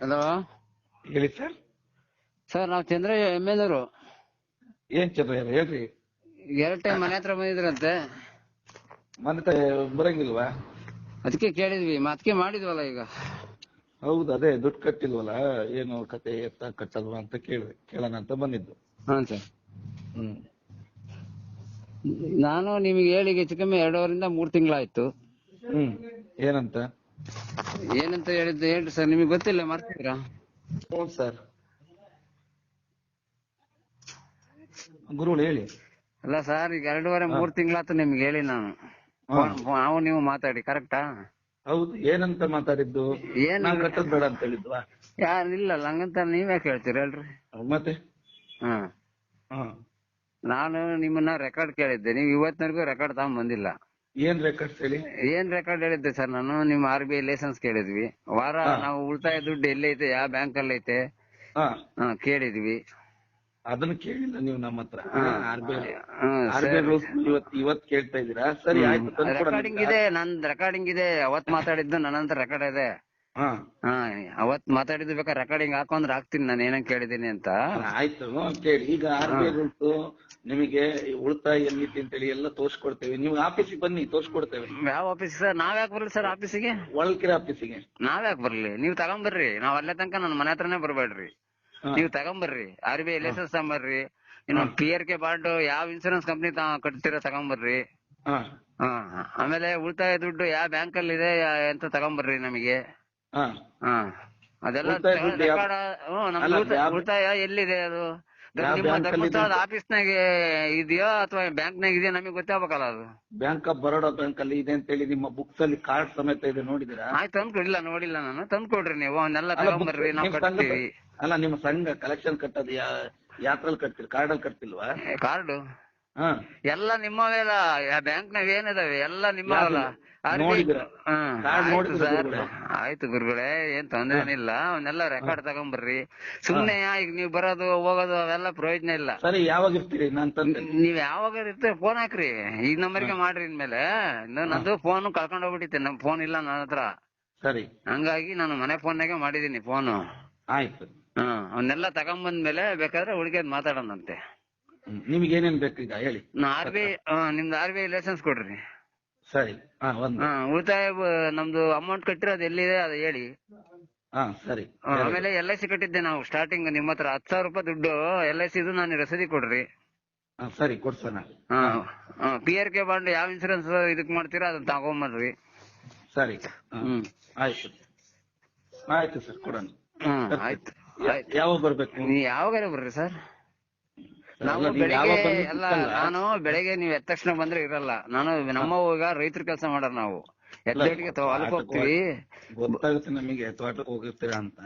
Hello? ಹೇಳಿ sir. Sir ನಾವು ಚಂದ್ರ M L ಅವರು ಏನ್ ಚಂದ್ರ ಹೇಳ್ರಿ. ಎರಡ್ ಟೈಮ್ ಮನೆ ಹತ್ರ ಬಂದಿದ್ರಂತೆ. ಮನೆ ತ- ಬರಂಗಿಲ್ವಾ? ಅದಕ್ಕೆ ಕೇಳಿದ್ವಿ ಮಾತ್ಕೆ ಮಾಡಿದ್ವಲ್ಲ ಈಗ. ಹೌದು ಅದೇ ದುಡ್ಡು ಕಟ್ಟಿಲ್ವಲ್ಲ ಏನು ಕತೆ ಎತ್ತ ಕಟ್ಟಲ್ವಾ ಅಂತ ಕೇಳಿದೆ ಕೇಳೋಣ ಅಂತ ಬಂದಿದ್ದು. ಹಾ ಸರ್. ಹ್ಮ್. ನಾನು ನಿಮಗೆ ಹೇಳಿ ಹೆಚ್ಚು ಕಮ್ಮಿ ಎರಡೂವರಿಂದ ಮೂರು ತಿಂಗಳಾಯ್ತು. ಹ್ಮ್. ಏನಂತ? ಏನಂತ ಹೇಳಿದ್ದು ಹೇಳ್ರಿ ಸರ್ ನಿಮಗೆ ಗೊತ್ತಿಲ್ಲ ಮರ್ತಿದ್ರಾ ಹ್ಞೂ ಸರ್. ಗುರುಗಳು ಹೇಳಿ. ಅಲ್ಲ ಸರ್ ಈಗ ಎರಡೂವರೆ ಮೂರ್ ತಿಂಗಳಾತು ನಿಮ್ಗೆ ಹೇಳಿ ನಾನು. ನಾವು ನೀವು ಮಾತಾಡಿ ಕರೆಕ್ಟಾ? ಹೌದು ಏನಂತ ಮಾತಾಡಿದ್ದು? ಏನ್ ನಾವ್ ಕಟ್ಟದ್ ಬೇಡ ಅಂತ ಹೇಳಿದ್ವಾ? ಯಾರು ಇಲ್ಲ ಹಂಗಂತ ನೀವ್ಯಾಕೆ ಹೇಳ್ತೀರ ಹೇಳ್ರಿ. ಮತ್ತೆ? ಹಾ. ಹಾ. ನಾನು ನಿಮ್ಮನ್ನ ರೆಕಾರ್ಡ್ ಕೇಳಿದ್ದೆ ನೀವು ಇವತ್ತಿನವರೆಗೂ ರೆಕಾರ್ಡ್ ತಗೊಂಡ್ ಬಂದಿಲ್ಲ. ಏನ್ ರೆಕಾರ್ಡ್ಸ್ ಹೇಳಿ? ಏನ್ ರೆಕಾರ್ಡ್ ಹೇಳಿದ್ದೆ ಸರ್ ನಾನು? ನಿಮ್ಮ ಆರ್ ಬಿ ಐ ಲೈಸೆನ್ಸ್ ಕೇಳಿದ್ವಿ. ವಾರ. ನಾವು ಉಳಿತಾಯ ದುಡ್ಡು ಎಲ್ಲೈತೆ ಯಾವ ಬ್ಯಾಂಕ್ ಅಲ್ಲಿ ಐತೆ ಹಾ. ಹಾ ಕೇಳಿದ್ವಿ. ಅದನ್ನ ಕೇಳಿಲ್ಲ ನೀವು ನಮ್ಮ ಹತ್ರ. ಹಾ. ಆರ್ ಬಿ ಹಾ, ಆರ್ ಸರಿ. ರೂಲ್ಸ್ ಇವತ್ ಇವತ್ ಕೇಳ್ತಾ ಇದೀರಾ ಸರಿ ಆಯ್ತು ತಂದ್ಕೊಡೋಣ ರೆಕಾರ್ಡಿಂಗ್. ಇದೆ ನನ್ ರೆಕಾರ್ಡಿಂಗ್ ಇದೆ. ಅವತ್ ಮಾತಾಡಿದ್ದು ನನ್ನ ಹತ್ರ ರೆಕಾರ್ಡ್ ಇದೆ. ಹಾ. ಹಾ ಅವತ್ ಮಾತಾಡಿದ್ ಬೇಕಾದ್ರೆ ರೆಕಾರ್ಡಿಂಗ್ ಹಾಕೊಂಡ್ರೆ ಹಾಕ್ತೀನಿ ನಾನು ಏನಂತ ಕೇಳಿದೀನಿ ಅಂತ. ಆಯ್ತು ಕೇಳಿ. ಈಗ ಆರ್ ಬಿ ಐ ರೂಲ್ಸ್ ನಿಮಗೆ ಉಳಿತಾಯ ಎಲ್ಲಿದೆ ಅಂತೇಳಿ ಎಲ್ಲ ತೋರಿಸ್ಕೊಡ್ತೇವೆ. ನೀವು ಆಫೀಸಿಗೆ ಬನ್ನಿ ತೋರಿಸ್ಕೊಡ್ತೇವೆ. ಯಾವ ಆಫೀಸ್ ಸರ್? ನಾವ್ ಯಾಕೆ ಬರ್ಲಿ ಸರ್ ಆಫೀಸಿಗೆ? ಒಳಕೆರೆ ಆಫೀಸಿಗೆ. ನಾವ್ ಯಾಕೆ ಬರ್ಲಿ? ನೀವ್ ತಗೊಂಬರ್ರಿ. ನಾವ್ ಅಲ್ಲೇ ತನಕ ನನ್ನ ಮನೆ ಹತ್ರನೇ ಬರ್ಬೇಡ್ರಿ. ನೀವ್ ತಗೊಂಬರ್ರಿ. ಆರ್ ಬಿ ಐ ಲೈಸೆನ್ಸ್ ತಗೊಂಬರ್ರಿ. ಇನ್ನು ಪಿ ಆರ್ ಕೆ ಬಾಂಡ್ ಯಾವ ಇನ್ಸೂರೆನ್ಸ್ ಕಂಪ್ನಿ ಕಟ್ತೀರಾ ತಗೊಂಬರ್ರಿ. ಆಮೇಲೆ ಉಳಿತಾಯ ದುಡ್ಡು ಯಾವ ಬ್ಯಾಂಕ್ ಅಲ್ಲಿ ಇದೆ ಅಂತ ತಗೊಂಬರ್ರಿ ನಮಗೆ? ಹಾ. ಹಾ. ಅದೆಲ್ಲ ಉಳಿತಾಯ ದುಡ್ಡು ಯಾವ- ರೆಕಾರ್ಡ್ ಹ್ಮ್ ನಮ್ದು ಅಲ್ಲ, ಉಳಿತಾಯ- ಯಾವ- ಉಳಿತಾಯ ಎಲ್ಲಿದೆ ಅದು? ಆಫೀಸ್ ನಿಮ್ಮ ಬ್ಯಾಂಕ್ ಅಲ್ಲಿ ಇದೆ ಧರ್ಮಸ್ಥಳದ ಆಫೀಸ್ನಾಗೆ ಇದೆಯೋ ಅಥವಾ ಬ್ಯಾಂಕ್ನಾಗ ಇದೆಯಾ ನಮಗೆ ಗೊತ್ತಾಗಬೇಕಲ್ಲ ಅದು? ಬ್ಯಾಂಕ್ ಆಫ್ ಬರೋಡಾ ಬ್ಯಾಂಕ್ ಅಲ್ಲಿ ಇದೆ ಅಂತೇಳಿ ನಿಮ್ಮ ಬುಕ್ಸ್ ಅಲ್ಲಿ ಕಾರ್ಡ್ ಸಮೇತ ಇದೆ ನೋಡಿದಿರಾ ಆಯ್ತು ತಂದ್ಕೊಡಿಲ್ಲ ನೋಡಿಲ್ಲ ನಾನು. ತಂದ್ಕೊಡ್ರಿ ನೀವು ಅವನ್ನೆಲ್ಲ ಅಲ್ಲ, book- ತಗೊಂಬರ್ರಿ ನಾವು ನಿಮ್ ಕಟ್ತೀವಿ. ಅಲ್ಲ ನಿಮ್ಮ ಸಂಘ ಕಲೆಕ್ಷನ್ ಕಟ್ಟೋದು ಯಾ ಯಾತ್ರಲ್ಲಿ ಕಟ್ತೀರಿ ಕಾರ್ಡ್ ಅಲ್ಲಿ ಕಟ್ತಿಲ್ವಾ? ಕಾರ್ಡು? ಎಲ್ಲ ನಿಮ್ಮವೆಲ್ಲ ಬ್ಯಾಂಕ್ ನಾವ್ ಏನಿದಾವೆ ಎಲ್ಲ ನಿಮ್ಮವಲ್ಲ ಆಯ್ತು ಗುರುಗಳೇ. ಏನ್ ತೊಂದ್ರೆ ಇಲ್ಲ ಅವನ್ನೆಲ್ಲ ರೆಕಾರ್ಡ್ ತಗೊಂಬರ್ರಿ. ಸುಮ್ನೆ ಈಗ ನೀವ್ ಬರೋದು ಹೋಗೋದು ಅವೆಲ್ಲ ಪ್ರಯೋಜನ ಇಲ್ಲ. ಸರಿ ಯಾವಾಗ ಇರ್ತೀರಿ ನೀವ್ ಯಾವಾಗ ಇರ್ತೀರಿ ಫೋನ್ ಹಾಕ್ರಿ. ಈ ನಂಬರ್ಗೆ ಮಾಡ್ರಿ ಇನ್ಮೇಲೆ. ನಂದು ಫೋನ್ ಕಳ್ಕೊಂಡ್ ಹೋಗ್ಬಿಟ್ಟಿತ್ತೆ ನಮ್ ಫೋನ್ ಇಲ್ಲ ನನ್ನ ಹತ್ರ. ಸರಿ. ಹಂಗಾಗಿ ನಾನು ಮನೆ ಫೋನ್ನಾಗೆ ಮಾಡಿದೀನಿ ಫೋನು ಆಯ್ತು. ಹ್ಮ್ ಅವನ್ನೆಲ್ಲ ತಗೊಂಬಂದ್ಮೇಲೆ ಬೇಕಾದ್ರೆ ಉಳಿಕೆದ್ ಮಾತಾಡೋಣಂತೆ. ನಿಮ್ಗೆ ಏನೇನ್ ಬೇಕು ಈಗ ಹೇಳಿ. ಆರ್ ಬಿ ಐ ನಿಮ್ದು ಆರ್ ಬಿ ಐ ಲೈಸೆನ್ಸ್ ಕೊಡ್ರಿ. ಸರಿ. ಹಾ ಒಂದು. ಹಾ ಉಳಿತಾಯ ಬ- ನಮ್ದು ಅಮೌಂಟ್ ಕಟ್ಟಿರೋದು ಎಲ್ಲಿದೆ ಅದು ಹೇಳಿ. ಹಾ ಸರಿ. ಆ, ಆಮೇಲೆ ಎಲ್ ಐ ಸಿ ಕಟ್ಟಿದ್ದೆ ನಾವು ಸ್ಟಾರ್ಟಿಂಗ್ ನಿಮ್ಮ ಹತ್ರ ಹತ್ತು ಸಾವಿರ ರೂಪಾಯಿ ದುಡ್ಡು ಎಲ್ ಐ ಸಿ ಇದು ನಾನು ರಸೀದಿ ಕೊಡ್ರಿ. ಹಾ, ಸರಿ ಕೊಡ್ಸೋಣ. ಪಿ ಆರ್ ಕೆ ಬಾಂಡ್ ಯಾವ ಇನ್ಸೂರೆನ್ಸ್ ಇದಕ್ ಮಾಡ್ತೀರಾ ಅದನ್ನ ತಗೊಂಬರ್ರಿ. ಸರಿ. ಹಾ, ಹ್ಮ್. ಆಯ್ತು. ಆಯ್ತು ಸರ್ ಕೊಡೋಣ. ಹ್ಮ್ ಆಯ್ತು ಯಾವಾಗ ಬರ್ಬೇಕು? ನೀ ಯಾವಾಗ ಬರ್ರಿ ಸರ್. ನಾವು ಅಲ್ಲ ನಾನು ಬೆಳಿಗ್ಗೆ ನೀವ್ ಎದ್ದ ತಕ್ಷಣ ಬಂದ್ರೆ ಇರಲ್ಲ. ನಾನು ನಮ್ಮ ಈಗ ರೈತರ ಕೆಲಸ ಮಾಡೋರ್ ನಾವು. ಎದ್ದೇಳಿಗೆ ಹೊಲಕ್ ಹೋಗ್ತೀವಿ. ಗೊತ್ತಾಗುತ್ತೆ ನಮಗೆ ತೋಟಕ್ಕೆ ಹೋಗಿರ್ತೀರಾ ಅಂತ.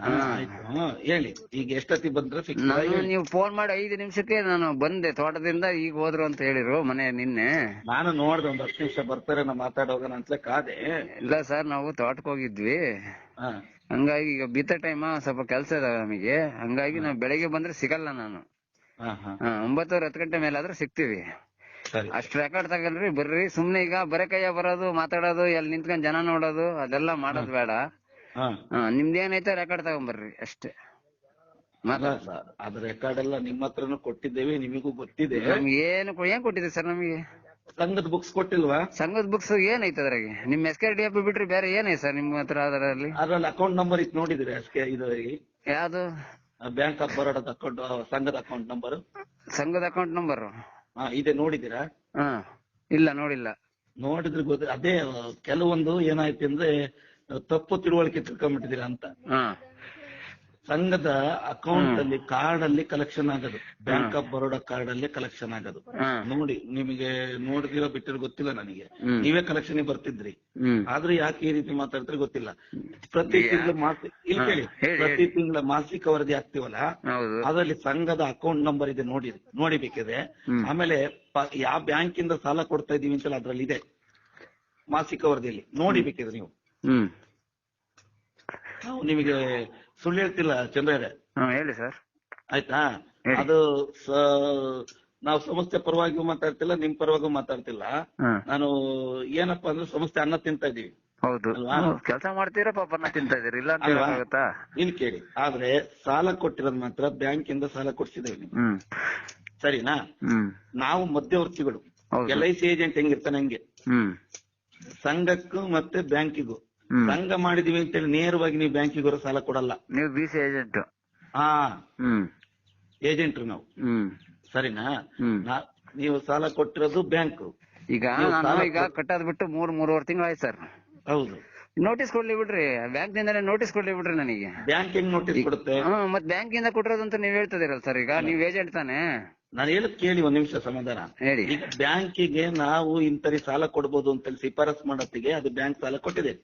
ಹೇಳಿ. ಈಗ ಎಷ್ಟೊತ್ತಿ ಬಂದ್ರೆ ನಾನು ನೀವು ಫೋನ್ ಮಾಡಿ ಐದು ನಿಮಿಷಕ್ಕೆ ನಾನು ಬಂದೆ. ತೋಟದಿಂದ ಈಗ ಹೋದ್ರು ಅಂತ ಹೇಳಿರು ಮನೆ ನಿನ್ನೆ. ನಾನು ನೋಡ್ದೆ ಒಂದ್ ಹತ್ತು ನಿಮಿಷ ಬರ್ತಾರೆ ನಾ ಮಾತಾಡೋಗೋಣ ಅಂತಲೇ ಕಾದೆ. ಇಲ್ಲ ಸರ್ ನಾವು ತೋಟಕ್ಕೆ ಹೋಗಿದ್ವಿ. ಹಂಗಾಗಿ ಈಗ ಬಿತ್ತ ಟೈಮ್ ಸ್ವಲ್ಪ ಕೆಲಸ ಇದಾವೆ ನಮಗೆ. ಹಂಗಾಗಿ ನಾವು ಬೆಳಿಗ್ಗೆ ಬಂದ್ರೆ ಸಿಗಲ್ಲ ನಾನು. ಒಂಬತ್ತುವರೆ ಹತ್ತು ಗಂಟೆ ಮೇಲೆ ಆದ್ರೆ ಸಿಗ್ತೀವಿ ಅಷ್ಟು ರೆಕಾರ್ಡ್ ತಗೊಳ್ರಿ ಬರ್ರಿ. ಸುಮ್ನೆ ಈಗ ಬರೇ ಕೈಯ ಬರೋದು ಮಾತಾಡೋದು ಎಲ್ಲಿ ನಿಂತ್ಕೊಂಡ್ ಜನ ನೋಡೋದು ಅದೆಲ್ಲ ಮಾಡೋದು ಬೇಡ. ನಿಮ್ದೇನೈತೆ ರೆಕಾರ್ಡ್ ತಗೊಂಬರ್ರಿ ಅಷ್ಟೇ. ಅದ್ ರೆಕಾರ್ಡ್ ಎಲ್ಲ ನಿಮ್ಮ ಹತ್ರನು ಕೊಟ್ಟಿದ್ದೇವೆ ನಿಮಗೂ ಗೊತ್ತಿದೆ. ನಮ್ಗೆ ಏನು ಏನ್ ಕೊಟ್ಟಿದೆ ಸರ್ ನಮಗೆ? ಸಂಘದ ಬುಕ್ಸ್ ಕೊಟ್ಟಿಲ್ವಾ? ಸಂಘದ ಬುಕ್ಸ್ ಏನೈತೆ ಅದ್ರಾಗೆ? ನಿಮ್ ಎಸ್ ಕೆ ಡಿ ಎಫ್ ಬಿಟ್ರಿ ಬೇರೆ ಏನೈತೆ ಸರ್ ನಿಮ್ ಹತ್ರ ಅದರಲ್ಲಿ? ಅದ್ರಲ್ಲಿ ಅಕೌಂಟ್ ನಂಬರ್ ಇತ್ತು ನೋಡಿದ್ರಿ ಅಷ್ಟೇ ಇದು ಯಾವ್ದು? ಬ್ಯಾಂಕ್ ಆಫ್ ಬರೋಡದ ಅಕೌಂಟ್ ಸಂಘದ ಅಕೌಂಟ್ ನಂಬರ್? ಸಂಘದ ಅಕೌಂಟ್ ನಂಬರ್. ಹಾ ಇದೆ ನೋಡಿದಿರಾ ಹಾ ಇಲ್ಲ ನೋಡಿಲ್ಲ. ನೋಡಿದ್ರೆ ಗೊತ್ತ ಅದೇ ಕೆಲವೊಂದು ಏನಾಯ್ತು ಅಂದ್ರೆ ತಪ್ಪು ತಿಳುವಳಿಕೆ ತಿಳ್ಕೊಂಡ್ಬಿಟ್ಟಿದ್ದೀರಾ ಅಂತ. ಹಾ. ಸಂಘದ ಅಕೌಂಟ್ ಅಲ್ಲಿ ಕಾರ್ಡ್ ಅಲ್ಲಿ ಕಲೆಕ್ಷನ್ ಆಗೋದು. ಬ್ಯಾಂಕ್ ಆಫ್ ಬರೋಡಾ ಕಾರ್ಡ್ ಅಲ್ಲಿ ಕಲೆಕ್ಷನ್ ಆಗೋದು. ನೋಡಿ ನಿಮಗೆ ನೋಡಿದಿರೋ ಬಿಟ್ಟಿರೋ ಗೊತ್ತಿಲ್ಲ ನನಗೆ. ನೀವೇ ಕಲೆಕ್ಷನ್ ಬರ್ತಿದ್ರಿ. ಆದ್ರೆ ಯಾಕೆ ಈ ರೀತಿ ಮಾತಾಡ್ತಾರೆ ಗೊತ್ತಿಲ್ಲ. ಪ್ರತಿ ತಿಂಗಳ ಮಾಸಿಕ ಇಲ್ಲಿ ಕೇಳಿ. ಪ್ರತಿ. ತಿಂಗಳ ಮಾಸಿಕ ವರದಿ ಆಗ್ತೀವಲ್ಲ ಅದರಲ್ಲಿ ಸಂಘದ ಅಕೌಂಟ್ ನಂಬರ್ ಇದೆ ನೋಡಿ ನೋಡಿ ಬೇಕಿದ್ರೆ ಆಮೇಲೆ ಯಾವ ಬ್ಯಾಂಕ್ ಇಂದ ಸಾಲ ಕೊಡ್ತಾ ಇದೀವಿ ಅಂತ ಅದ್ರಲ್ಲಿ ಇದೆ. ಮಾಸಿಕ ವರದಿಯಲ್ಲಿ. ನೋಡಿ ಬೇಕಿದ್ರೆ ನೀವು ನಾವು ನಿಮಗೆ ಸುಳ್ಳು ಹೇಳ್ತಿಲ್ಲ ಚಂದ್ರ ಹೇಳಿ ಸರ್. ಆಯ್ತಾ? ಅದು ನಾವು ಸಂಸ್ಥೆ ಪರವಾಗಿ ಮಾತಾಡ್ತಿಲ್ಲ ನಿಮ್ ಪರವಾಗಿ ಮಾತಾಡ್ತಿಲ್ಲ. ನಾನು ಏನಪ್ಪಾ ಅಂದ್ರೆ ಸಂಸ್ಥೆ ಅನ್ನ ತಿಂತಾ ಇದೀವಿ ಹೌದು. ಕೆಲಸ ಮಾಡ್ತೀರಾ ತಿಂತಾ ಇದೀರಿ ಇಲ್ಲ ಅಂತ ಅಲ್ವಾ? ಹೇಳಕ್ಕಾಗತ್ತಾ? ಇಲ್ಲಿ ಕೇಳಿ. ಆದ್ರೆ ಸಾಲ ಕೊಟ್ಟಿರೋದ್ ಮಾತ್ರ ಬ್ಯಾಂಕ್ ಇಂದ ಸಾಲ ಕೊಡ್ಸಿದ್ದೇವೆ ಸರಿನಾ? ನಾವು ಮಧ್ಯವರ್ತಿಗಳು. ಎಲ್ ಐ ಸಿ ಏಜೆಂಟ್ ಹೆಂಗಿರ್ತಾನೆ ಹಂಗೆ. ಸಂಘಕ್ಕೂ ಮತ್ತೆ ಬ್ಯಾಂಕಿಗೂ. ಸಂಘ ಮಾಡಿದೀವಿ ಅಂತೇಳಿ ನೇರವಾಗಿ ನೀವು ಬ್ಯಾಂಕಿಗೂ ಸಾಲ ಕೊಡಲ್ಲ. ನೀವು ಬಿ ಸಿ ಏಜೆಂಟ್. ಹಾ. ಹ್ಮ್. ಏಜೆಂಟ್ರು ನಾವು. ಹ್ಮ್. ಸರಿನಾ? ನಾ- ನೀವು ಸಾಲ ಕೊಟ್ಟಿರೋದು ಬ್ಯಾಂಕ್. ಈಗ ನೀವು ನಾನು ಸಾಲ ಈಗ ಕಟ್ಟೋದ್ ಬಿಟ್ಟು ಮೂರ್ ಮೂರುವರೆ ತಿಂಗಳು ಆಯ್ತು ಸರ್. ಹೌದು. ನೋಟಿಸ್ ಕೊಡ್ಲಿ ಬಿಡ್ರಿ. ಬ್ಯಾಂಕ್ ನಿಂದನೇ ನೋಟಿಸ್ ಕೊಡ್ಲಿ ಬಿಡ್ರಿ ನನಗೆ. ಬ್ಯಾಂಕ್ ಹೆಂಗ್ ನೋಟಿಸ್ ಕೊಡುತ್ತೆ? ಹ್ಮ್ ಮತ್ ಬ್ಯಾಂಕ್ ಇಂದ ಕೊಟ್ಟಿರೋದು ಅಂತ ನೀವ್ ಹೇಳ್ತಿದಿರಲ್ಲ ಸರ್. ಈಗ ನೀವ್ ಏಜೆಂಟ್ ತಾನೇ. ನಾನು ಹೇಳುದು ಕೇಳಿ ಒಂದ್ ನಿಮಿಷ ಸಮಾಧಾನ. ಹೇಳಿ. ಈಗ ಬ್ಯಾಂಕಿಗೆ ನಾವು ಇಂತರಿ ಸಾಲ ಕೊಡ್ಬೋದು ಅಂತ ಶಿಫಾರಸ್ ಮಾಡತ್ತಿಗೆ ಅದು ಬ್ಯಾಂಕ್ ಸಾಲ ಕೊಟ್ಟಿದೆ.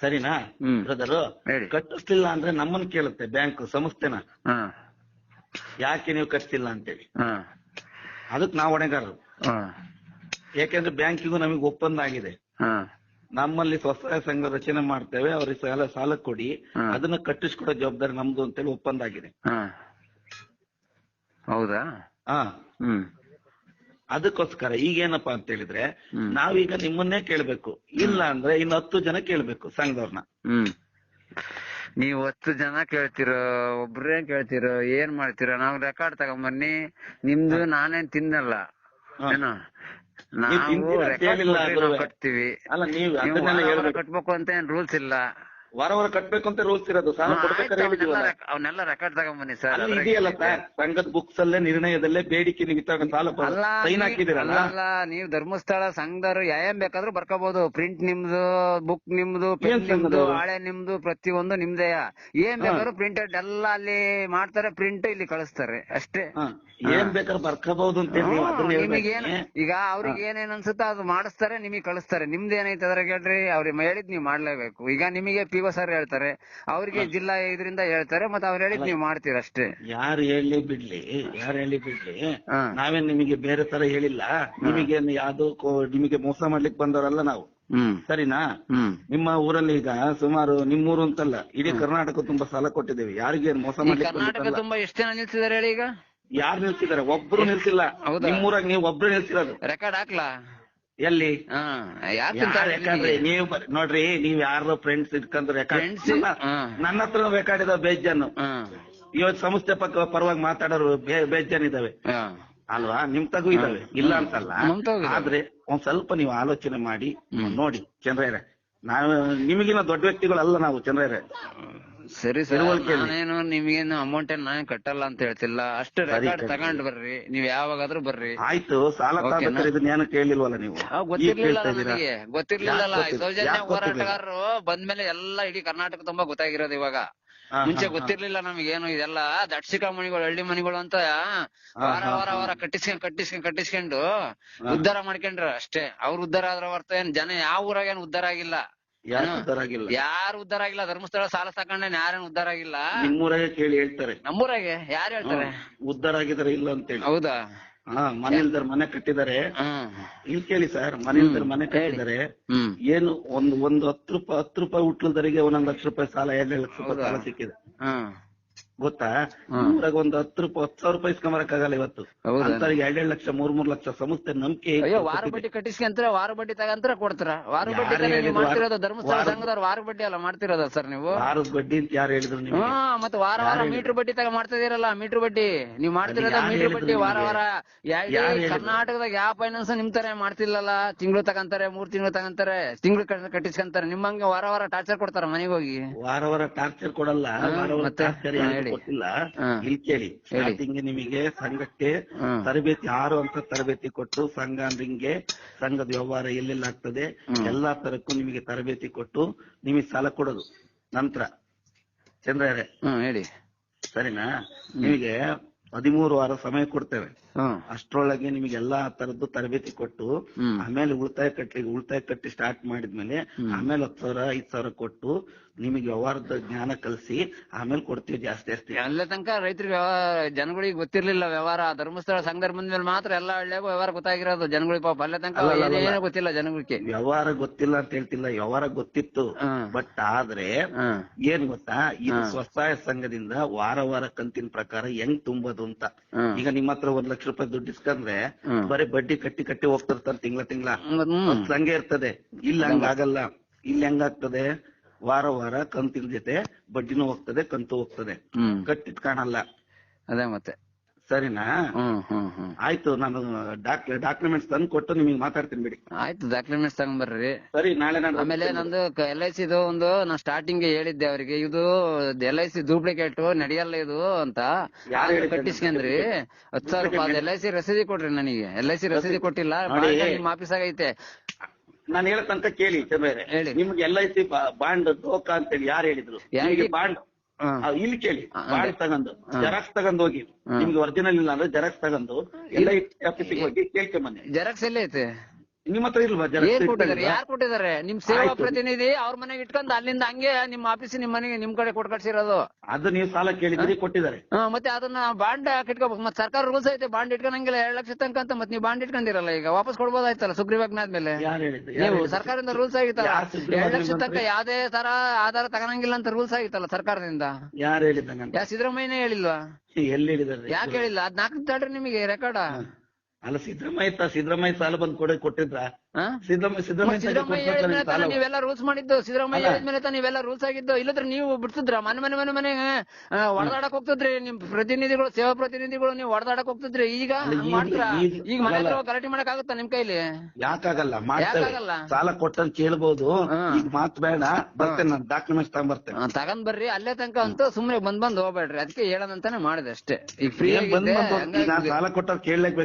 ಸರಿನಾ? ಹ್ಮ್. ಬ್ರದರ್ ಹೇಳಿ. ಕಟ್ಟಿಸ್ಲಿಲ್ಲ ಅಂದ್ರೆ ನಮ್ಮನ್ನ ಕೇಳುತ್ತೆ ಬ್ಯಾಂಕ್ ಸಂಸ್ಥೆನ. ಹಾ. ಯಾಕೆ ನೀವು ಕಟ್ಟಿಸಿಲ್ಲ ಅಂತೇಳಿ. ಹಾ. ಅದಕ್ಕೆ ನಾವು ಹೊಣೆಗಾರರು. ಹಾ. ಯಾಕೆಂದ್ರೆ ಬ್ಯಾಂಕಿಗೂ ನಮಗೆ ಒಪ್ಪಂದ ಆಗಿದೆ. ಹಾ. ನಮ್ಮಲ್ಲಿ ಸ್ವಸಹಾಯ ಸಂಘ ರಚನೆ ಮಾಡ್ತೇವೆ ಅವ್ರಿಗೆ ಸಾಲ ಸಾಲ ಕೊಡಿ. ಹಾ. ಅದನ್ನ ಕಟ್ಟಿಸ್ಕೊಡೋ ಜವಾಬ್ದಾರಿ ನಮ್ದು ಅಂತೇಳಿ ಒಪ್ಪಂದ ಆಗಿದೆ. ಹಾ. ಹೌದಾ? ಹಾ ಹ್ಮ್. ಅದಕ್ಕೋಸ್ಕರ ಈಗೇನಪ್ಪಾ ಅಂತ ಹೇಳಿದ್ರೆ. ನಾವೀಗ ನಿಮ್ಮನ್ನೇ ಕೇಳ್ಬೇಕು. ಇಲ್ಲ ಅಂದ್ರೆ ಇನ್ನು ಹತ್ತು ಜನ ಕೇಳ್ಬೇಕು ಸಂಘದವ್ರನ್ನ. ಹ್ಮ್. ನೀವ್ ಹತ್ತು ಜನ ಕೇಳ್ತಿರೋ ಒಬ್ರೇ ಕೇಳ್ತಿರೋ ಏನ್ ಮಾಡ್ತಿರೋ ನಾವ್ ರೆಕಾರ್ಡ್ ತಗೊಂಬನ್ನಿ. ನಿಮ್ದು ನಾನೇನ್ ತಿನ್ನಲ್ಲ. ಏನೋ? ನೀವ್ ರೆಕಾರ್ಡ್. ಕಟ್ತೀವಿ. ಕಟ್ಬೇಕು ಅಂತ ಏನ್ ರೂಲ್ಸ್ ಇಲ್ಲ. ವಾರ ವಾರ ಕಟ್ಬೇಕು ಅಂತ ರೂಲ್ಸ್ ಇರೋದು. ಸಾಲ ಕೊಡ್ಬೇಕಾದ್ರೆ ಹೇಳಿದೀವಲ್ಲ ಅವನ್ನೆಲ್ಲ ರೆಕಾರ್ಡ್ ತಗೊಂಬನ್ನಿ ಸರ್ ಅಲ್ಲಿ ಇದೆಯಲ್ಲ ಸರ್ ಸಂಘದ ಬುಕ್ಸ್ ಅಲ್ಲೇ ನಿರ್ಣಯದಲ್ಲೇ ಬೇಡಿಕೆ ನೀವು ಇತ್ತಾಗ ಸಾಲ ಸೈನ್ ಹಾಕಿದಿರಲ್ಲ ಅಲ್ಲ, ನೀವು ಧರ್ಮಸ್ಥಳ ಸಂಘದವರು ಯಾಯಂ ಬೇಕಾದ್ರೂ ಬರ್ಕೋಬಹುದು ಪ್ರಿಂಟ್ ನಿಮ್ದು ಬುಕ್ ನಿಮ್ದು ನಿಮ್ದು? ಹಾಳೆ ನಿಮ್ದು ಪ್ರತಿಯೊಂದು ನಿಮ್ದೇ. ಏನ್ ಬೇಕಾದ್ರೂ ಪ್ರಿಂಟೆಡ್ ಎಲ್ಲ ಅಲ್ಲಿ ಮಾಡ್ತಾರೆ ಪ್ರಿಂಟ್ ಇಲ್ಲಿ ಕಳಿಸ್ತಾರೆ ಅಷ್ಟೇ. ಏನ್ ಬೇಕಾದ್ರೂ ಬರ್ಕೋಬಹುದು ಅಂತ ನಿಮಗೆ ಈಗ ಅವ್ರಿಗೆ ಏನೇನ್ ಅನ್ಸುತ್ತೋ ಅದು ಮಾಡಿಸ್ತಾರೆ ನಿಮಗೆ ಕಳಿಸ್ತಾರೆ. ನಿಮ್ದು ಏನೈತೆ ಅದ್ರ ಹೇಳ್ರಿ ಅವ್ರಿಗೆ ಹೇಳಿದ್ ನೀವು ಮಾಡ್ಲೇಬೇಕು. ಈಗ ನಿಮಗೆ ಪಿ ಒ ಸರ್ ಹೇಳ್ತಾರೆ ಅವ್ರಿಗೆ ಜಿಲ್ಲಾ ಇದರಿಂದ ಹೇಳ್ತಾರೆ ಮತ್ತೆ ಅವ್ರು ಹೇಳಿದ್ ನೀವು ಮಾಡ್ತೀರ ಅಷ್ಟೇ. ಯಾರು ಹೇಳಿ ಬಿಡ್ಲಿ ಯಾರು ಹೇಳಿ ಬಿಡ್ಲಿ ಹಾ. ನಾವೇನ್ ನಿಮಗೆ ಬೇರೆ ತರ ಹೇಳಿಲ್ಲ ನಿಮಗೆ ಯಾವ್ದು ನಿಮಗೆ ಮೋಸ ಮಾಡ್ಲಿಕ್ಕೆ ಬಂದವರಲ್ಲ ನಾವು. ಹ್ಮ್. ಸರಿನಾ? ಹ್ಮ್. ನಿಮ್ಮ ಊರಲ್ಲಿ ಈಗ ಸುಮಾರು ನಿಮ್ಮೂರು ಅಂತಲ್ಲ ಇಡೀ ಕರ್ನಾಟಕ ತುಂಬಾ ಸಾಲ ಕೊಟ್ಟಿದ್ದೇವೆ ಯಾರಿಗೆ ಮೋಸ ಈ ಮಾಡ್ಲಿಕ್ಕೆ ಕರ್ನಾಟಕ ಬಂದಿದ್ದಲ್ಲ. ತುಂಬಾ ಎಷ್ಟು ಜನ ನಿಲ್ಸಿದಾರೆ ಹೇಳಿ ಈಗ? ಯಾರು ನಿಲ್ಸಿದ್ದಾರೆ? ಒಬ್ರು ನಿಲ್ಸಿಲ್ಲ. ಹೌದಾ? ನಿಮ್ಮೂರಾಗ ನೀವು ಒಬ್ರು ನಿಲ್ಸಿರೋದು. ರೆಕಾರ್ಡ್ ಹಾಕ್ಲಾ? ಎಲ್ಲಿ? ಹಾ ಯಾರ್ ಯಾಕಂದ್ರೆ ತಿಂತಾರೆ ನೀವು ಬರ್- ನೋಡ್ರಿ ನೀವ್ ಯಾರು ಫ್ರೆಂಡ್ಸ್ ಇಟ್ಕೊಂಡ್ರೆ Friends? ಹಾ. ನನ್ನ ಹತ್ರ ಬೇಕಾಡಿದ ಬೇಜಾನು ಇವತ್ತು ಸಂಸ್ಥೆ ಪಕ್ಕ ಪರವಾಗಿ ಮಾತಾಡೋರು ಬೇ- ಬೇಜಾನ್ ಇದಾವೆ ಅಲ್ವಾ? ನಿಮ್ ತಗು ಇದಾವೆ. ಇಲ್ಲ ಅಂತಲ್ಲ. ನಮ್ ತಗೂ ಇದಾವೆ. ಆದ್ರೆ ಒಂದ್ ಸ್ವಲ್ಪ ನೀವು ಆಲೋಚನೆ ಮಾಡಿ ಹ್ಮ್. ನೋಡಿ ಚಂದ್ರಯ್ಯ ನಾವು ನಿಮಗಿನ ದೊಡ್ಡ ವ್ಯಕ್ತಿಗಳಲ್ಲ ನಾವು ಚಂದ್ರಯ್ಯರೇ. ಸರಿ ಸರ್. ನಾನೇನು ನಿಮ್ಗೇನು ಅಮೌಂಟ್ ಏನ್ ನಾನು ಕಟ್ಟಲ್ಲ ಅಂತ ಹೇಳ್ತಿಲ್ಲ. ಅಷ್ಟು ರೆಕಾರ್ಡ್. ತಗೊಂಡ್ ಬರ್ರಿ. ನೀವ್ ಯಾವಾಗಾದ್ರೂ ಬರ್ರಿ. ಆಯ್ತು ಸಾಲ ಓಕೆನಾ? ತಗೋಬೇಕಾದ್ರೆ ಇದನ್ನ ಏನು ಕೇಳಿಲ್ವಲ್ಲ ನೀವು? ಗೊತ್ತಿರ್ಲಿಲ್ಲ ನನಗೆ. ಗೊತ್ತಿಲ್ಲ? ಸೌಜನ್ಯ ಗೊತ್ತಿರ್ಲಿಲ್ಲ? ಹೋರಾಟಗಾರರು ಬಂದ್ಮೇಲೆ ಎಲ್ಲಾ ಇಡೀ ಕರ್ನಾಟಕ ತುಂಬಾ ಗೊತ್ತಾಗಿರೋದು ಇವಾಗ. ಮುಂಚೆ ಗೊತ್ತಿರ್ಲಿಲ್ಲ ನಮಗೇನು ಇದೆಲ್ಲ. ದಟ್ಸಿಕ ಮಣಿಗಳು ಹಳ್ಳಿ ಮಣಿಗಳು ಅಂತ ವಾರ ವಾರ ವಾರ ಕಟ್ಟಿಸ್ಕೊಂಡ್ ಕಟ್ಟಿಸ್ಕೊಂಡ್ ಕಟ್ಟಿಸ್ಕೊಂಡು ಉದ್ಧಾರ ಮಾಡ್ಕೊಂಡ್ರು ಅಷ್ಟೇ. ಅವ್ರ ಉದ್ಧಾರ ಆದ್ರ ಹೊರತು ಏನ್ ಜನ ಯಾವ ಊರಾಗ ಏನ್ ಉದ್ಧಾರ ಆಗಿಲ್ಲ. ಯಾಕೆ ಉದ್ದಾರ ಆಗಿಲ್ಲ? ಯಾರು ಆಗಿಲ್ಲ? ಧರ್ಮಸ್ಥಳ ಸಾಲ ತಕೊಂಡೇನ್ ಯಾರೇನು ಉದ್ದಾರ ಆಗಿಲ್ಲ? ನಿಮ್ಮೂರಾಗೆ ಕೇಳಿ ಹೇಳ್ತಾರೆ. ನಮ್ಮೂರಾಗೆ? ಯಾರು ಹೇಳ್ತಾರೆ? ಉದ್ದಾರ ಆಗಿದಾರೆ ಇಲ್ಲ ಅಂತೇಳಿ. ಹೌದಾ? ಹಾ ಮನೆ ಇಲ್ದಾರ ಮನೆ ಕಟ್ಟಿದ್ದಾರೆ. ಇಲ್ಲಿ ಕೇಳಿ ಸರ್ ಮನೆ ಇಲ್ದಾರ ಮನೆ ಕಟ್ಟಿದ್ದಾರೆ. ಏನು ಒಂದು ಒಂದು ಹತ್ತು ರೂಪಾಯಿ ಹತ್ತು ರೂಪಾಯಿ ಹುಟ್ಲದರಿಗೆ ಒಂದೊಂದು ಲಕ್ಷ ರೂಪಾಯಿ ಸಾಲ ಎರಡು ಲಕ್ಷ ರೂಪಾಯಿ ಸಾಲ? ಸಿಕ್ಕಿದೆ. ಗೊತ್ತಾ. ಊರಾಗ ಒಂದು ಹತ್ತು ರೂಪಾಯಿ ಹತ್ತು ಸಾವಿರ ರೂಪಾಯಿ ಇಸ್ಕೊಂಬರಕ್ಕಾಗಲ್ಲ ಇವತ್ತು. ಅಂತವ್ರಿಗೆ ಎರಡ್ ಎರಡೆರಡು ಲಕ್ಷ ಮೂರ್ ಮೂರ್ ಲಕ್ಷ ಸಂಸ್ಥೆ ನಂಬಿಕೆ ಅಯ್ಯೋ ವಾರ. ಬಡ್ಡಿ ಕಟ್ಟಿಸ್ಕೊಂತಾರೆ ವಾರ ಬಡ್ಡಿ ತಗಂತರ ಕೊಡ್ತಾರ? ವಾರ ಬಡ್ಡಿ ಮಾಡ್ತಿರೋದು ಧರ್ಮಸ್ಥಳ ವಾರ- ಸಂಘದವ್ರು ವಾರ ಬಡ್ಡಿ ಅಲ್ಲ ಮಾಡ್ತಿರೋದ ಸರ್ ನೀವು? ವಾರದ ಬಡ್ಡಿ ಅಂತ ಯಾರು ಹೇಳಿದ್ರು ನೀವು ಹಾ ಮತ್ತೆ ವಾರ ವಾರ ಮೀಟರ್ ಬಡ್ಡಿ ತಗ ಮಾಡ್ತಿದಿರಲ್ಲ ಇದೀರಲ್ಲ ಮೀಟರ್ ಬಡ್ಡಿ. ನೀವು ಮಾಡ್ತಿರೋದ ಮೀಟರ್ ಬಡ್ಡಿ ವಾರ ವಾರ. ಕರ್ನಾಟಕದಾಗ ಯಾವ ಫೈನಾನ್ಸ್ ನಿಮ್ ತರ ಮಾಡ್ತಿಲ್ಲಲ್ಲ? ತಿಂಗಳು ತಗಂತಾರೆ ಮೂರ್ ತಿಂಗಳು ತಗಂತಾರೆ ತಿಂಗಳು ಕಟ್ಟಿಸ್ಕೊಂತಾರೆ. ನಿಮ್ಮಂಗೆ ವಾರ ವಾರ ಟಾರ್ಚರ್ ಕೊಡ್ತಾರ ಮನೆಗೆ ಹೋಗಿ? ವಾರ ವಾರ ಟಾರ್ಚರ್ ಕೊಡಲ್ಲ ವಾರ ವಾರ ಮತ್ತೆ? ಟಾರ್ಚರ್ ಹಾ. ಇಲ್ಲಿ ಕೇಳಿ. ಸ್ಟಾರ್ಟಿಂಗ್ ನಿಮಗೆ ಸಂಘಕ್ಕೆ. ತರಬೇತಿ ಆರು ಅಂತ ತರಬೇತಿ ಕೊಟ್ಟು ಸಂಘ ಅಂದ್ರೆ ಹಿಂಗೆ ಸಂಘದ ವ್ಯವಹಾರ ಎಲ್ಲೆಲ್ಲ ಆಗ್ತದೆ ಎಲ್ಲಾ ತರಕ್ಕೂ ನಿಮಗೆ ತರಬೇತಿ ಕೊಟ್ಟು ನಿಮಗೆ ಸಾಲ ಕೊಡೋದು. ನಂತರ. ಚಂದ್ರ ಹೇಳಿ. ಸರಿನಾ? ನಿಮಗೆ ಹದಿಮೂರು ವಾರ ಸಮಯ ಕೊಡ್ತೇವೆ. ಅಷ್ಟರೊಳಗೆ ನಿಮಗೆ ಎಲ್ಲಾ ತರದ್ದು ತರಬೇತಿ ಕೊಟ್ಟು ಆಮೇಲೆ ಉಳಿತಾಯ ಕಟ್ಟಿ ಉಳಿತಾಯ ಕಟ್ಟಿ ಸ್ಟಾರ್ಟ್ ಮಾಡಿದ್ಮೇಲೆ ಆಮೇಲೆ ಹತ್ತು ಸಾವಿರ ಐದ್ ಸಾವಿರ ಕೊಟ್ಟು ನಿಮಗೆ ವ್ಯವಹಾರದ ಜ್ಞಾನ ಕಲಿಸಿ ಆಮೇಲೆ ಕೊಡ್ತೀವಿ ಜಾಸ್ತಿ ಜಾಸ್ತಿ. ಅಲ್ಲ ತನಕ ರೈತರಿಗೆ ಜನಗಳಿಗೆ ಗೊತ್ತಿರ್ಲಿಲ್ಲ ವ್ಯವಹಾರ ಧರ್ಮಸ್ಥಳ ಸಂಘದ ಬಂದ್ಮೇಲೆ ಮಾತ್ರ ಎಲ್ಲಾ ಹಳ್ಳಿಯಾಗೂ ವ್ಯವಹಾರ ಗೊತ್ತಾಗಿರೋದು ಜನಗಳಿಗೆ ಪಾಪ. ಅಲ್ಲೇ ತನಕ ಗೊತ್ತಿಲ್ಲ ಜನಗಳಿಗೆ. ವ್ಯವಹಾರ ಗೊತ್ತಿಲ್ಲ ಅಂತ ಹೇಳ್ತಿಲ್ಲ ವ್ಯವಹಾರ ಗೊತ್ತಿತ್ತು. ಬಟ್ ಆದ್ರೆ ಏನ್ ಗೊತ್ತಾ? ಈ. ಸ್ವಸಹಾಯ ಸಂಘದಿಂದ ವಾರ ವಾರ ಕಂತಿನ ಪ್ರಕಾರ ಹೆಂಗ್ ತುಂಬೋದು? ಅದು ಅಂತ. ಈಗ ನಿಮ್ಮ ಹತ್ರ ಒಂದ್ ಲಕ್ಷ ರೂಪಾಯಿ ದುಡ್ಡು ಇಸ್ಕೊಂಡ್ರೆ. ಬರೀ ಬಡ್ಡಿ ಕಟ್ಟಿ ಕಟ್ಟಿ ಹೋಗ್ತಿರ್ತಾರೆ ತಿಂಗಳ ತಿಂಗಳ. ಹಂಗೆ ಇರ್ತದೆ. ಇಲ್ಲಿ ಹಂಗಾಗಲ್ಲ. ಇಲ್ಲಿ ಹೆಂಗಾಗ್ತದೆ. ವಾರ ವಾರ ಕಂತಿನ ಜೊತೆ ಬಡ್ಡಿನೂ ಹೋಗ್ತದೆ ಕಂತು ಹೋಗ್ತದೆ. ಕಟ್ಟಿದ್ ಕಾಣಲ್ಲ. ಅದೇ ಮತ್ತೆ. ಸರಿನಾ? ಹ್ಮ್ ಹ್ಮ್ ಹ್ಮ್. ಆಯ್ತು ನಾನು ಡಾಕ್ಯುಮೆಂಟ್ಸ್ ತಂದು ಕೊಟ್ಟು ನಿಮಗೆ ಮಾತಾಡ್ತೀನಿ ಬಿಡಿ. ಆಯ್ತು ಡಾಕ್ಯುಮೆಂಟ್ಸ್ ತಗೊಂಡ್ಬರ್ರಿ ಸರಿ ನಾಳೆ ನಾನು ಆಮೇಲೆ ನಂದು ಎಲ್ ಐ ಸಿದು ಒಂದು ನಾ ಸ್ಟಾರ್ಟಿಂಗ್ ಹೇಳಿದ್ದೆ ಅವರಿಗೆ. ಇದು ಎಲ್ ಐ ಸಿ ಡೂಪ್ಲಿಕೇಟ್ ನಡೆಯಲ್ಲ ಇದು ಅಂತ? ಕಟ್ಟಿಸ್ಕೊಂಡ್ರಿ ಹತ್ತು ಸಾವಿರ ರೂಪಾಯಿ ಎಲ್ ಐ ಸಿ ರಸೀದಿ ಕೊಡ್ರಿ ನನಗೆ. ಎಲ್ ಐ ಸಿ ರಸೀದಿ ಕೊಟ್ಟಿಲ್ಲ. ನಿಮ್ಮ ಆಫೀಸ್ ಐತೆ ನಾನು ಹೇಳೋ ತನಕ ಕೇಳಿ ಚಂದ್ರೆ. ನಿಮ್ಗೆ ಎಲ್ ಐ ಸಿ ಬಾಂಡ್ ದೋಖ ಅಂತೇಳಿ ಯಾರು ಹೇಳಿದ್ರು? ಬಾಂಡ್ ಇಲ್ಲಿ ಕೇಳಿ. ಬಾಡಿ ತಗೊಂಡು. ಜೆರಾಕ್ಸ್ ತಗೊಂಡು ಹೋಗಿ. ನಿಮ್ಗೆ ಒರಿಜಿನಲ್ ಇಲ್ಲ ಅಂದ್ರೆ ಜೆರಾಕ್ಸ್ ತಗೊಂಡು ಎಲ್ಲ ಆಫೀಸಿಗೆ ಹೋಗಿ ಕೇಳ್ಕೊಂಬನ್ನಿ ಜೆರಾಕ್ಸ್ ಎಲ್ಲೇ ಐತೆ. ನಿಮ್ಮ ಹತ್ರ ಇಲ್ವಾ ಏನ್ ಕೊಟ್ಟಿದ್ದಾರೆ? ಯಾರು ಕೊಟ್ಟಿದ್ದಾರೆ? ನಿಮ್ ಸೇವಾ ಆಯ್ತು. ಪ್ರತಿನಿಧಿ ಅವ್ರ ಮನೆಗೆ ಇಟ್ಕೊಂಡು ಅಲ್ಲಿಂದ ಹಂಗೆ ನಿಮ್ ಆಫೀಸ್ ನಿಮ್ ಮನೆಗೆ ನಿಮ್ ಕಡೆ ಕೊಟ್ಟು ಕಟ್ಸಿರೋದು. ಅದು ನೀವು ಸಾಲ ಕೇಳಿದ್ರಿ ಕೊಟ್ಟಿದ್ದಾರೆ. ಹಾ ಮತ್ತೆ ಅದನ್ನ ಬಾಂಡ್ ಇಟ್ಕೋಬೇಕು ಮತ್ತೆ ಸರ್ಕಾರ ರೂಲ್ಸ್ ಐತೆ ಬಾಂಡ್ ಇಟ್ಕೊಂಡಂಗಿಲ್ಲ ಎರಡ್ ಲಕ್ಷ ತನಕ ಅಂತ ಮತ್ತೆ ನೀವು ಬಾಂಡ್ ಇಟ್ಕೊಂಡಿರಲ್ಲ ಈಗ? ವಾಪಸ್ ಕೊಡ್ಬೋದಾಯ್ತಲ್ಲ ಸುಗ್ರೀವಾಜ್ಞೆ ಆದ್ಮೇಲೆ? ಯಾರು ನೀವು? ಸರ್ಕಾರದಿಂದ ರೂಲ್ಸ್ ಆಗಿತ್ತಲ್ಲ? ಯಾರ್ ಸುಗ್ರೀವಾಜ್ಞೆ ಎರಡ್ ಲಕ್ಷ ತನಕ? ಯಾವ್ದೇ ತರ ಆಧಾರ ತಗೊಳಂಗಿಲ್ಲ ಅಂತ ರೂಲ್ಸ್ ಆಗಿತ್ತಲ್ಲ ಸರ್ಕಾರದಿಂದ? ಯಾರು ಹೇಳಿದಂಗ ಯಾ ಸಿದ್ದರಾಮಯ್ಯನೇ ಹೇಳಿಲ್ವಾ? ಎಲ್ಲಿ ಹೇಳಿದ್ದಾರೆ? ಯಾಕೆ ಹೇಳಿಲ್ಲ? ಅದ್ ನಾಲ್ಕು ತಡ್ರಿ ನಿಮಗೆ ರೆಕಾರ್ಡ್ ಅಲ್ಲ ಸಿದ್ದರಾಮಯ್ಯ ಸಿದ್ದರಾಮಯ್ಯ ಸಾಲ ಬಂದ್ ಕೊಡ ಕೊಟ್ಟಿದ್ರ? ಸಿದ್ದರಾಮಯ್ಯ ನೀವೆಲ್ಲ ರೂಲ್ಸ್ ಮಾಡಿದ್ದು ಸಿದ್ದರಾಮಯ್ಯ ತಾನೇ ನೀವೆಲ್ಲ ರೂಲ್ಸ್ ಆಗಿದ್ದು ಇಲ್ಲದ್ರೆ ನೀವು ಬಿಡ್ತಿದ್ರ ಮನೆ ಮನೆ ಮನೆ ಮನೆ ಹೊಡೆದಾಡಕ್ ಹೋಗ್ತಿದ್ರಿ ನಿಮ್ ಪ್ರತಿನಿಧಿಗಳು ಸೇವಾ ಪ್ರತಿನಿಧಿಗಳು ನೀವು ಹೊಡೆದಾಡಕ್ ಹೋಗ್ತಿದ್ರಿ ಈಗ ಈಗ- ಮನೆ ಗಲಾಟೆ ಮಾಡಕ್ ಆಗುತ್ತಾ ನಿಮ್ ಕೈಲಿ? ಯಾಕಾಗಲ್ಲ ಮಾಡ್ತೇವೆ. ಯಾಕಾಗಲ್ಲ? ಸಾಲ ಕೊಟ್ಟಂತ ಕೇಳ್ಬೋದು. ಈಗ ಮಾತು ಬೇಡ ಬರ್ತೇನೆ ನಾನು ಡಾಕ್ಯುಮೆಂಟ್ಸ್ ತಗೊಂಡ್ ಬರ್ರಿ ಅಲ್ಲೇ ತನಕ ಅಂತೂ ಸುಮ್ನೆ ಬಂದ್ ಬಂದ್ ಹೋಗ್ಬೇಡ್ರಿ ಅದಕ್ಕೆ ಹೇಳೋದಂತಾನೆ ಮಾಡಿದೆ ಅಷ್ಟೇ. ಈಗ ಫ್ರೀ ಬಂದು ಸಾಲ ಕೊಟ್ಟ ಕೇಳಲೇಬೇಕು.